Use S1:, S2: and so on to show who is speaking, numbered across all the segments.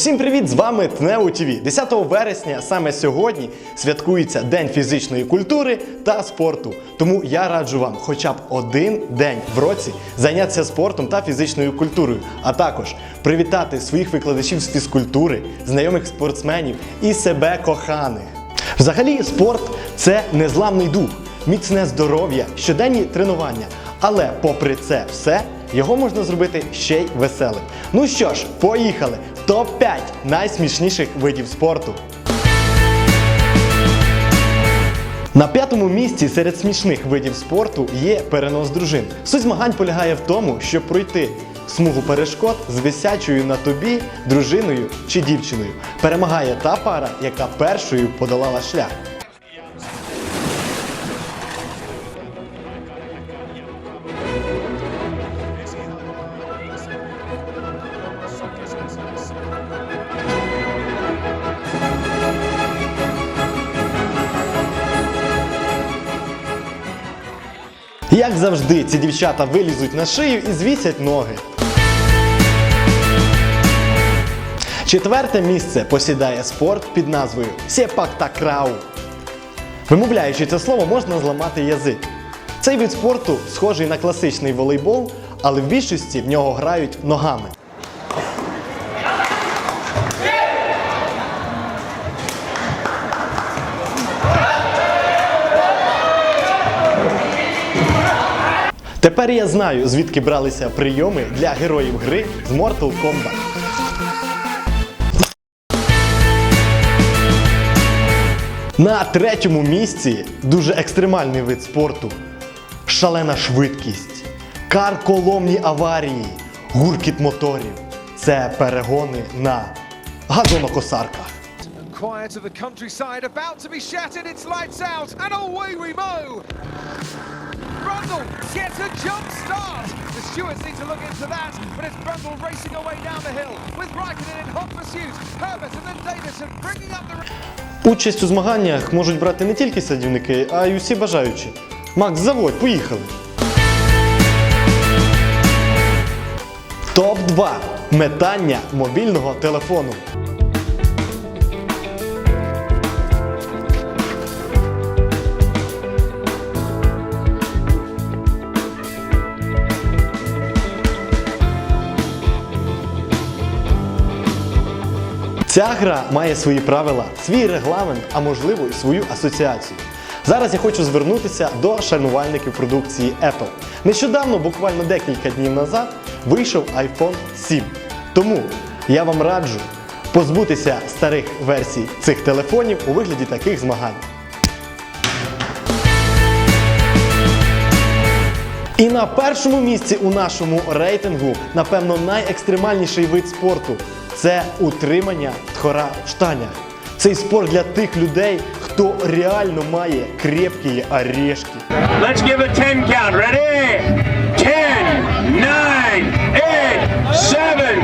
S1: Усім привіт! З вами ТНЕУ ТВ. 10 вересня саме сьогодні святкується День фізичної культури та спорту. Тому я раджу вам хоча б один день в році зайнятися спортом та фізичною культурою, а також привітати своїх викладачів з фізкультури, знайомих спортсменів і себе коханих. Взагалі, спорт це незламний дух, міцне здоров'я, щоденні тренування. Але попри це все, його можна зробити ще й веселим. Ну що ж, поїхали! Топ-5 найсмішніших видів спорту. На п'ятому місці серед смішних видів спорту є перенос дружин. Суть змагань полягає в тому, щоб пройти смугу перешкод з висячою на тобі дружиною чи дівчиною. Перемагає та пара, яка першою подолала шлях. Як завжди, ці дівчата вилізуть на шию і звісять ноги. Четверте місце посідає спорт під назвою сєпактакрау. Вимовляючи це слово, можна зламати язик. Цей вид спорту схожий на класичний волейбол, але в більшості в нього грають ногами. Тепер я знаю, звідки бралися прийоми для героїв гри з Mortal Kombat. На третьому місці дуже екстремальний вид спорту. Шалена швидкість, карколомні аварії, гуркіт моторів. Це перегони на газонокосарках.
S2: Quiet the countryside, about to be shattered, it's lights out, and away we mow! Gets a jump start! The stewards need to look into that, but it's Brundle racing away down the hill, with Raikkonen in hot pursuit, Herbert and then Davison bringing up the...
S1: Участь у змаганнях можуть брати не тільки садівники, а й усі бажаючі. Макс, заводь, поїхали. Топ 2 метання мобільного телефону. Ця гра має свої правила, свій регламент, а можливо і свою асоціацію. Зараз я хочу звернутися до шанувальників продукції Apple. Нещодавно, буквально декілька днів назад, вийшов iPhone 7. Тому я вам раджу позбутися старих версій цих телефонів у вигляді таких змагань. І на першому місці у нашому рейтингу, напевно, найекстремальніший вид спорту це утримання тхора в штанях. Цей спорт для тих людей, хто реально має крепкі орешки.
S3: Let's give a 10 count. Ready? 10, 9, 8, 7,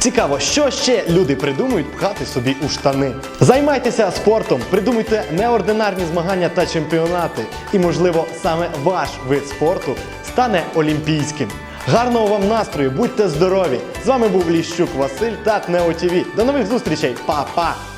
S1: Цікаво, що ще люди придумують пхати собі у штани. Займайтеся спортом, придумуйте неординарні змагання та чемпіонати. І, можливо, саме ваш вид спорту стане олімпійським. Гарного вам настрою, будьте здорові! З вами був Ліщук Василь та ТНЕО ТВ. До нових зустрічей, Па-па!